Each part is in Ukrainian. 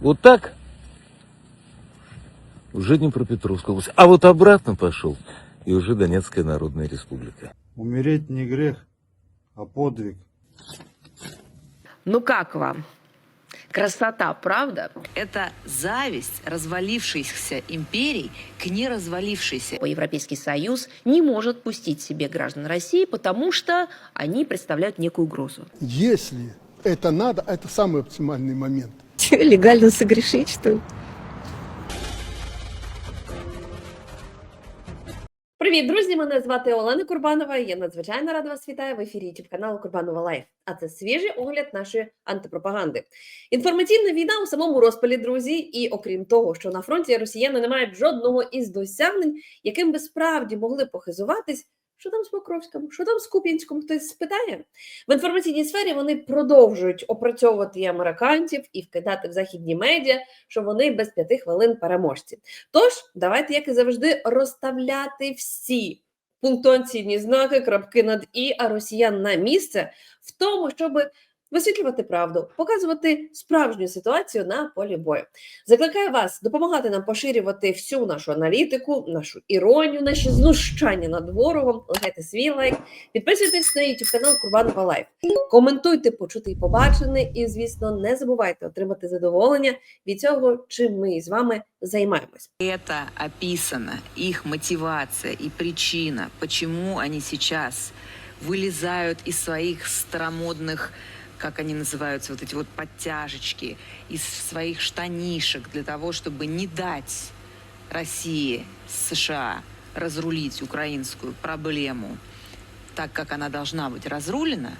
Вот так уже Днепропетровская область. А вот обратно пошел и уже Донецкая Народная Республика. Умереть не грех, а подвиг. Ну как вам? Красота, правда? Это зависть развалившихся империй к неразвалившейся. Европейский Союз не может пустить себе граждан России, потому что они представляют некую угрозу. Если это надо, это самый оптимальный момент. Легально согрешить, что ли? Привіт, друзі! Мене звати Олена Курбанова. Я надзвичайно рада вас вітаю в ефірі youtube каналу Курбанова Лайф. А це свіжий огляд нашої антипропаганди. Інформаційна війна у самому розпалі, друзі. І окрім того, що на фронті росіяни не мають жодного із досягнень, яким би справді могли похизуватись. Що там з Покровським? що там з Куп'янськом, хтось спитає? В інформаційній сфері вони продовжують опрацьовувати і американців і вкидати в західні медіа, що вони без п'яти хвилин переможці. Тож, давайте, як і завжди, розставляти всі пунктуаційні знаки, крапки над і, а росіян на місце в тому, щоб висвітлювати правду, показувати справжню ситуацію на полі бою. Закликаю вас допомагати нам поширювати всю нашу аналітику, нашу іронію, наші знущання над ворогом. Лишайте свій лайк, підписуйтесь на YouTube канал Курбанова Лайф. Коментуйте почути і побачене, і, звісно, не забувайте отримати задоволення від цього, чим ми з вами займаємось. Это описано, их мотивация и причина, почему они сейчас вылезают из своих старомодных, как они называются, вот эти вот подтяжечки, из своих штанишек для того, чтобы не дать России, США разрулить украинскую проблему так, как она должна быть разрулена,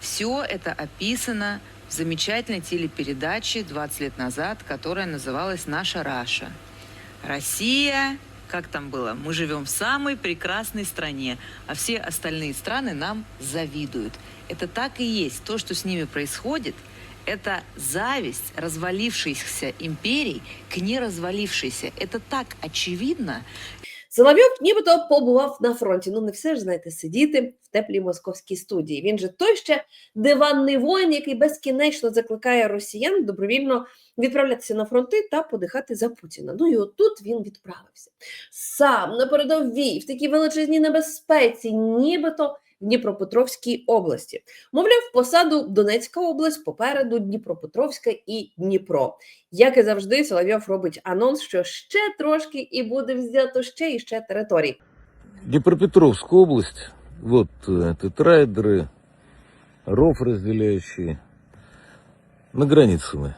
все это описано в замечательной телепередаче 20 лет назад, которая называлась «Наша Раша». Россия, как там было, мы живем в самой прекрасной стране, а все остальные страны нам завидуют. Это так и есть. То, что с ними происходит, это зависть развалившихся империй к неразвалившейся. Это так очевидно, Соловйов нібито побував на фронті. Ну, не все ж знаєте, сидіти в теплій московській студії. Він же той ще диванний воїн, який безкінечно закликає росіян добровільно відправлятися на фронти та подихати за Путіна. Ну і отут він відправився сам на передовій в такій величезній небезпеці, нібито Дніпропетровській області. Мовляв, посаду Донецька область попереду Дніпропетровська і Дніпро. Як і завжди, Соловйов робить анонс, що ще трошки і буде взято ще і ще територій. Днепропетровская область, вот э, тетрайдеры, ров разделяющий. На границе мы.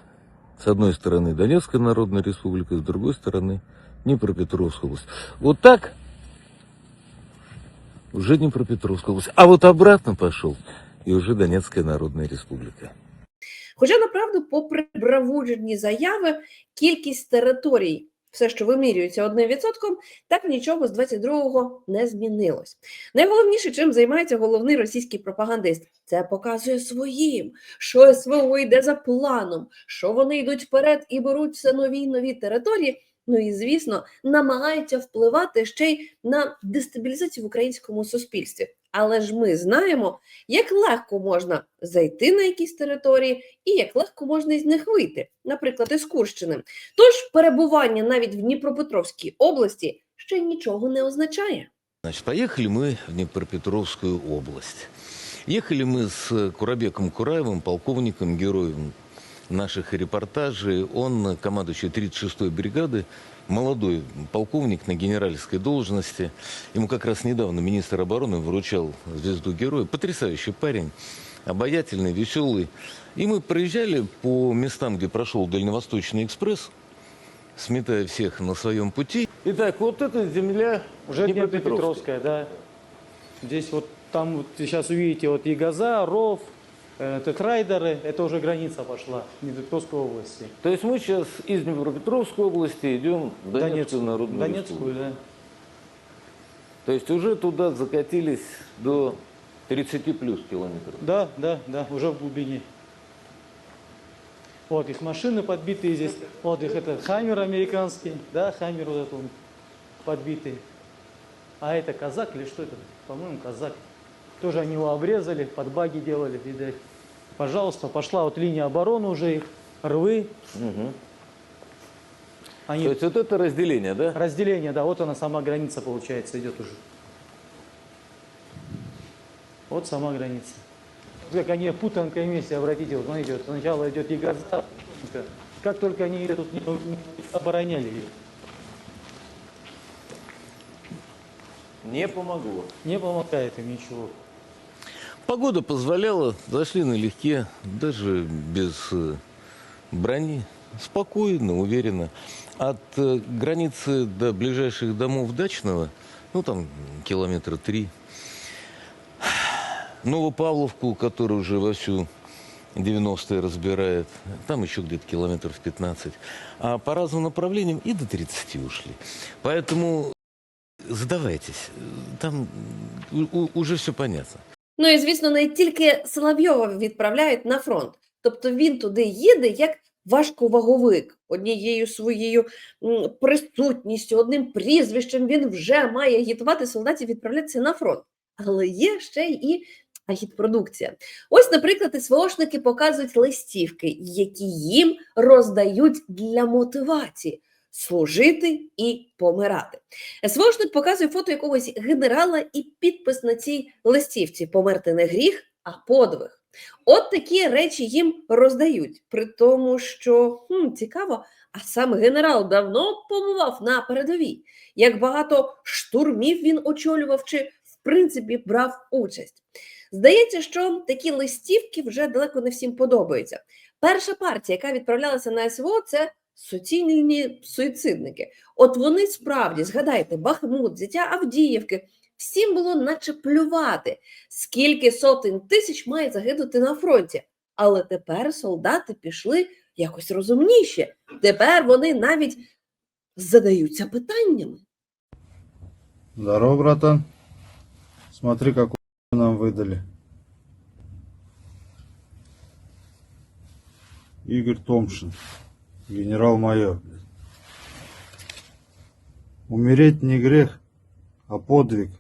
С одной стороны Донецкая Народная Республика, с другой стороны Днепропетровская область. Вот так уже Днепропетровская область. А вот обратно пошел и уже Донецкая Народная Республика. Хоча, направду, попри бравурні заяви, кількість територій, все, що вимірюється одним відсотком, так нічого з 22-го не змінилось. Найголовніше, чим займається головний російський пропагандист, це показує своїм, що СВО йде за планом, що вони йдуть вперед і беруть все нові й нові території. Ну і звісно, намагаються впливати ще й на дестабілізацію в українському суспільстві. Але ж ми знаємо, як легко можна зайти на якісь території і як легко можна із них вийти, наприклад, із Курщини. Тож перебування навіть в Дніпропетровській області ще нічого не означає. Значит, поехали мы в Днепропетровскую область. Ехали мы с Курабеком Кураевым, полковником, героем Наших репортажей. Он командующий 36-й бригады, молодой полковник на генеральской должности. Ему как раз недавно министр обороны вручал звезду героя. Потрясающий парень, обаятельный, веселый. И мы проезжали по местам, где прошел Дальневосточный экспресс, сметая всех на своем пути. Итак, вот эта земля Уже Днепропетровская, да. Здесь вот там вот сейчас увидите вот Ягоза, Ров, э, Тетрайдеры, это уже граница пошла Днепропетровской области. То есть мы сейчас из Днепропетровской области идем в Донецкую Народную Донецкую, Республику. да. То есть уже туда закатились до 30 плюс километров. Да, да, да, уже в глубине. Вот их машины подбитые здесь. Вот их это Хаммер американский, да, Хаммер вот этот он подбитый. А это казак или что это? По-моему, казак. Тоже они его обрезали, под баги делали, видать. Пожалуйста, пошла вот линия обороны уже их. рвы. Мгм. Они То есть вот это разделение, да? Разделение, да, вот она сама граница, получается, идет уже. Вот сама граница. Как они путанкой вместе, обратите, вот смотрите, вот сначала идет Егоза, как только они ее тут не, не обороняли ее. Не помогло. Не помогает им ничего. Погода позволяла, зашли налегке, даже без э, брони. Спокойно, уверенно. От э, границы до ближайших домов дачного, ну там километра три. Новопавловку, которую уже вовсю 90-е разбирает, там еще где-то километров 15. А по разным направлениям и до 30 ушли. Поэтому задавайтесь, там уже все понятно. Ну і звісно, не тільки Соловйова відправляють на фронт. Тобто він туди їде як важковаговик. Однією своєю присутністю, одним прізвищем він вже має агітувати солдатів відправлятися на фронт. Але є ще і агітпродукція. Ось, наприклад, СВОшники показують листівки, які їм роздають для мотивації служити і помирати. СВОшник показує фото якогось генерала і підпис на цій листівці Померти не гріх, а подвиг. От такі речі їм роздають, при тому, що хм, цікаво, а сам генерал давно побував на передовій. Як багато штурмів він очолював чи в принципі брав участь. Здається, що такі листівки вже далеко не всім подобаються. Перша партія, яка відправлялася на СВО, це суцільні суїцидники. От вони справді, згадайте, Бахмут, взяття Авдіївки, всім було наче плювати, скільки сотень тисяч має загинути на фронті. Але тепер солдати пішли якось розумніше. Тепер вони навіть задаються питаннями. Здорово, братан. Смотри, какую нам выдали. Игорь Томшин. Генерал-майор. Умереть не грех, а подвиг.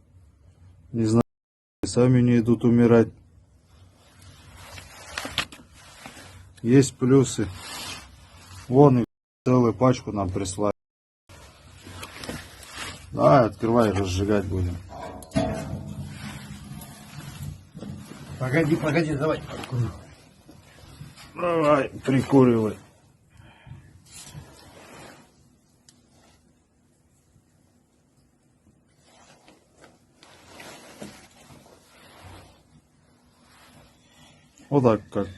Не знаю, сами не идут умирать. Есть плюсы. Вон их целую пачку нам прислали. Давай, открывай, разжигать будем. Погоди, погоди, давай. Давай, прикуривай. Вот так как.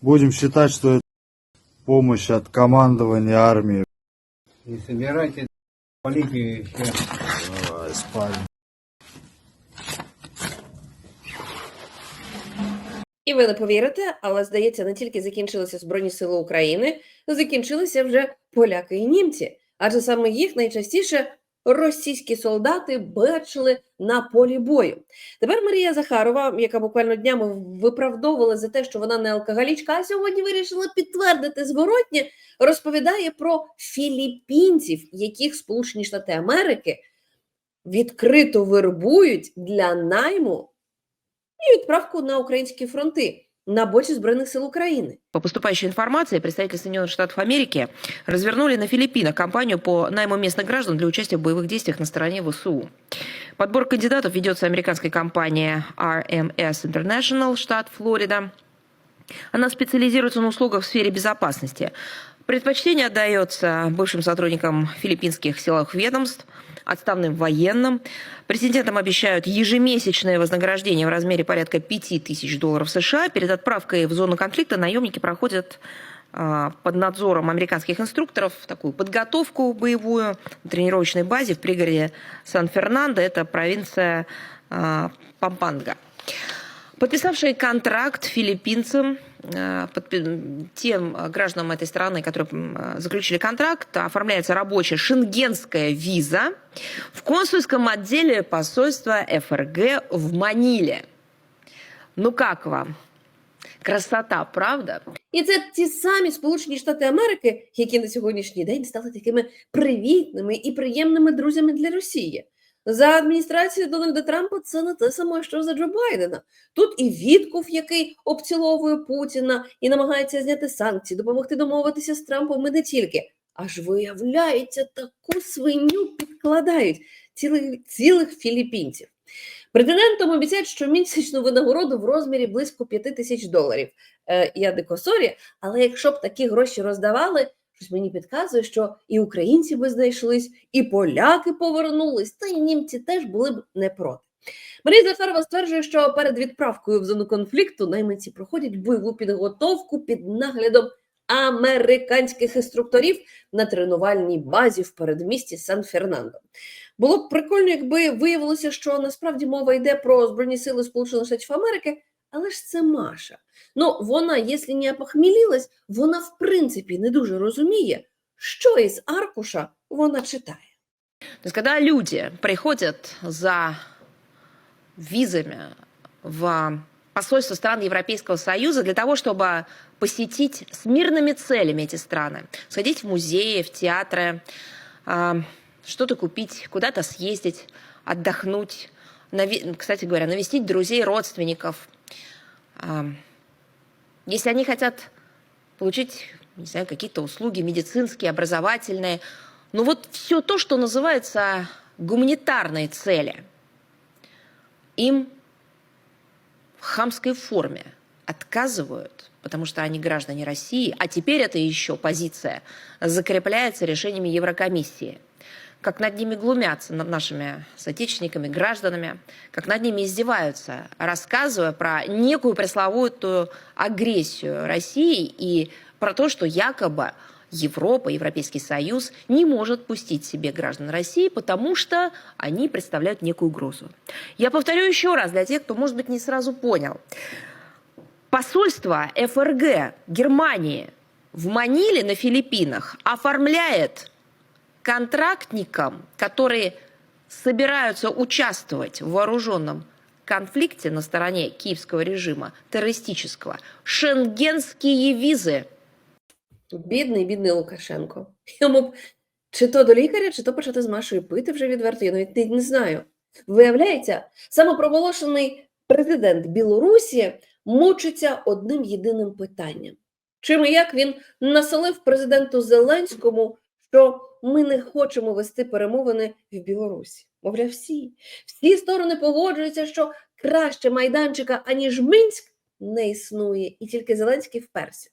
Будем считать, что это помощь от командования армии. Не собирайте полите сейчас. Давай, спальня. І ви не повірите, але здається, не тільки закінчилися Збройні Сили України, закінчилися вже поляки і німці. Адже саме їх найчастіше російські солдати бачили на полі бою. Тепер Марія Захарова, яка буквально днями виправдовувала за те, що вона не алкоголічка, а сьогодні вирішила підтвердити зворотнє, розповідає про філіппінців, яких Сполучені Штати Америки відкрито вербують для найму и отправку на украинские фронты на боці Збройних сил України. По поступающей информации, представители Соединенных Штатов Америки развернули на Филиппинах кампанию по найму местных граждан для участия в боевых действиях на стороне ВСУ. Подбор кандидатов ведется американской компанией RMS International, штат Флорида. Она специализируется на услугах в сфере безопасности. Предпочтение отдается бывшим сотрудникам филиппинских силовых ведомств, отставным военным. Президентам обещают ежемесячное вознаграждение в размере порядка 5 тысяч долларов США. Перед отправкой в зону конфликта наемники проходят а, под надзором американских инструкторов такую подготовку боевую на тренировочной базе в пригороде Сан-Фернандо. Это провинция а, Пампанга Подписавшие контракт филиппинцам, э, подпи- тем э, гражданам этой страны, которые м, э, заключили контракт, оформляется рабочая шенгенская виза в консульском отделе посольства ФРГ в Маниле. Ну как вам? Красота, правда? І це ті самі Сполучені Штати Америки, які на сьогоднішній день стали такими привітними і приємними друзями для Росії. За адміністрацією Дональда Трампа це не те саме, що за Джо Байдена. Тут і Вітков, який обціловує Путіна і намагається зняти санкції, допомогти домовитися з Трампом і не тільки. Аж виявляється, таку свиню підкладають цілих, цілих філіппінців. Претендентам обіцяють щомісячну винагороду в розмірі близько 5 тисяч доларів. Е, я дико сорі, але якщо б такі гроші роздавали, щось мені підказує, що і українці би знайшлись, і поляки повернулись, та й німці теж були б не проти. Марія Захарова стверджує, що перед відправкою в зону конфлікту найманці проходять бойову підготовку під наглядом американських інструкторів на тренувальній базі в передмісті Сан-Фернандо. Було б прикольно, якби виявилося, що насправді мова йде про Збройні Сили Сполучених Штатів Америки, але ж це Маша. Ну, вона, якщо не опохмілілась, вона в принципі не дуже розуміє, що із аркуша вона читає. То есть, когда люди приходят за визами в посольство стран Европейского Союза для того, чтобы посетить с мирными целями эти страны, сходить в музеи, в театры, а, что-то купить, куда-то съездить, отдохнуть, нави- кстати говоря, навестить друзей, родственников. если они хотят получить, не знаю, какие-то услуги медицинские, образовательные, ну вот все то, что называется гуманитарные цели, им в хамской форме отказывают, потому что они граждане России, а теперь это еще позиция закрепляется решениями Еврокомиссии. Как над ними глумятся, над нашими соотечественниками, гражданами, как над ними издеваются, рассказывая про некую пресловутую агрессию России и про то, что якобы Европа, Европейский Союз не может пустить себе граждан России, потому что они представляют некую угрозу. Я повторю еще раз для тех, кто, может быть, не сразу понял. Посольство ФРГ Германии в Маниле на Филиппинах оформляет контрактникам, которые собираются участвовать в вооруженном конфликте на стороне киевского режима, террористического, шенгенские визы. Бідний, бідний Лукашенко. Йому б чи то до лікаря, чи то почати з Машою пити вже відверто, я навіть не, знаю. Виявляється, самопроголошений президент Білорусі мучиться одним єдиним питанням. Чим і як він насолив президенту Зеленському, що ми не хочемо вести перемовини в Білорусі. Мовляв, всі, всі сторони погоджуються, що краще майданчика, аніж Мінськ, не існує, і тільки Зеленський вперся.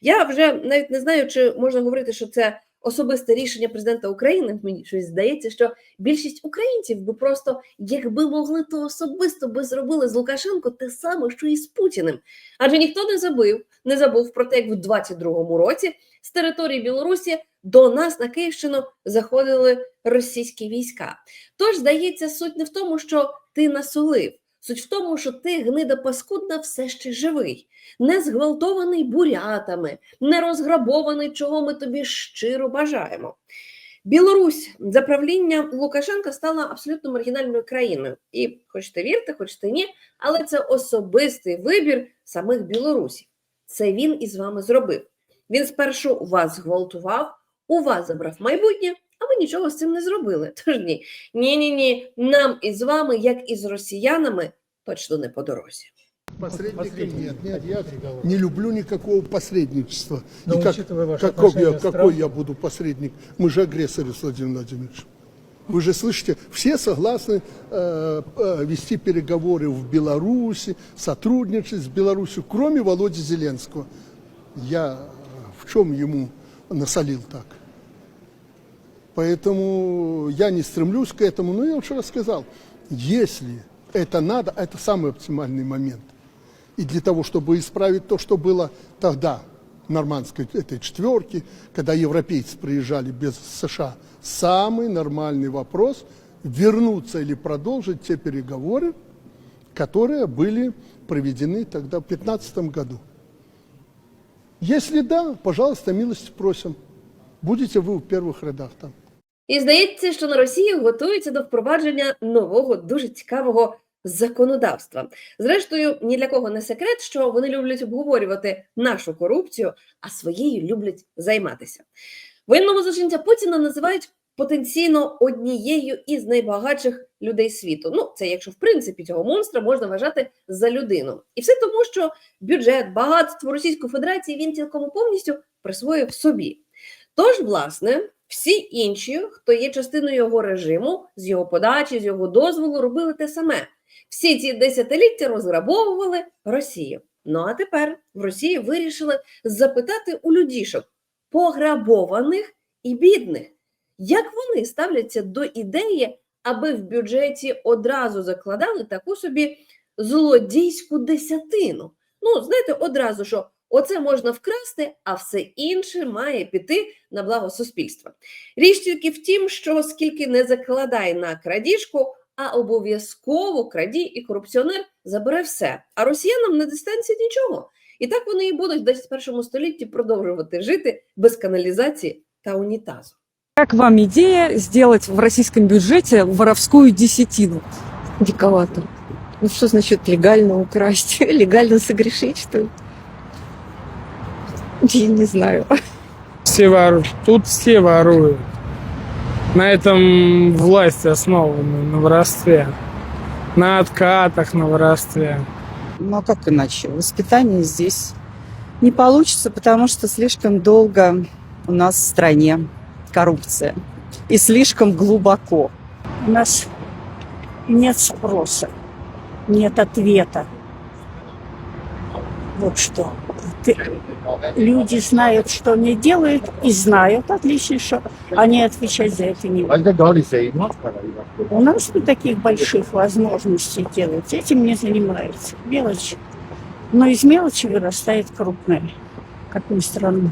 Я вже навіть не знаю, чи можна говорити, що це особисте рішення президента України. Мені щось здається, що більшість українців би просто, якби могли, то особисто би зробили з Лукашенко те саме, що і з Путіним. Адже ніхто не забив, не забув про те, як в 22-му році з території Білорусі до нас на Київщину заходили російські війська. Тож, здається, суть не в тому, що ти насолив. Суть в тому, що ти гнида паскудна все ще живий, не зґвалтований бурятами, не розграбований, чого ми тобі щиро бажаємо. Білорусь за правління Лукашенка стала абсолютно маргінальною країною. І хочете вірте, хочете ні, але це особистий вибір самих білорусів. Це він із вами зробив. Він спершу вас зґвалтував, у вас забрав майбутнє, а ви нічого з цим не зробили. Тож ні, ні, ні, ні. Нам із вами, як і з росіянами, точно не по дорозі. Посредников нет, нет, я не люблю никакого посредничества. Но И как- учитывая ваши каков я, отношения с какой Трампом- я буду посредник? Мы же агрессоры с Владимиром Владимировичем. Вы же слышите, все согласны э, э, вести переговоры в Беларуси, сотрудничать с Беларусью, кроме Володи Зеленского. Я э, в чем ему насолил так? Поэтому я не стремлюсь к этому. Но я уже рассказал, если это надо, это самый оптимальный момент. И для того, чтобы исправить то, что было тогда, нормандской этой четверке, когда европейцы приезжали без США, самый нормальный вопрос – вернуться или продолжить те переговоры, которые были проведены тогда в 2015 году. Если да, пожалуйста, милости просим. Будете вы в первых рядах там. І здається, що на Росії готуються до впровадження нового дуже цікавого законодавства. Зрештою, ні для кого не секрет, що вони люблять обговорювати нашу корупцію, а своєю люблять займатися. Воєнного злочинця Путіна називають потенційно однією із найбагатших людей світу. Ну, це якщо в принципі цього монстра можна вважати за людину. І все тому, що бюджет, багатство Російської Федерації він цілком повністю присвоїв собі. Тож, власне, всі інші, хто є частиною його режиму, з його подачі, з його дозволу, робили те саме. Всі ці десятиліття розграбовували Росію. Ну а тепер в Росії вирішили запитати у людішок, пограбованих і бідних, як вони ставляться до ідеї, аби в бюджеті одразу закладали таку собі злодійську десятину. Ну, знаєте, одразу, що оце можна вкрасти, а все інше має піти на благо суспільства. Річ тільки в тім, що скільки не закладай на крадіжку, а обов'язково крадій і корупціонер забере все. А росіянам не дістанеться нічого. І так вони і будуть в 21 столітті продовжувати жити без каналізації та унітазу. Как вам идея сделать в российском бюджете воровскую десятину? Диковато. Ну что значит легально украсть? Легально согрешить, что ли? Я не знаю. Все воруют. Тут все воруют. На этом власть основана, на воровстве. На откатах, на воровстве. Ну а как иначе? Воспитание здесь не получится, потому что слишком долго у нас в стране коррупция. И слишком глубоко. У нас нет спроса, нет ответа. Вот что. Ты- люди знают, что они делают, и знают отлично, что они отвечать за это не будут. У нас нет таких больших возможностей делать. Этим не занимаются. Мелочь. Но из мелочи вырастает крупное, как ни странно.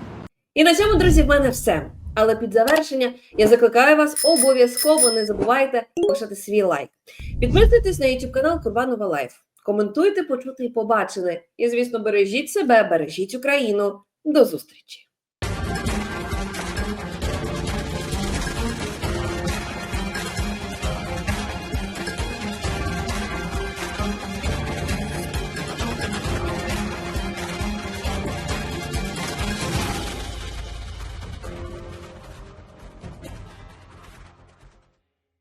І на цьому, друзі, в мене все. Але під завершення я закликаю вас обов'язково не забувайте лишати свій лайк. Підписуйтесь на YouTube канал Курбанова Лайф. Коментуйте, почути і побачили. І, звісно, бережіть себе, бережіть Україну. До зустрічі!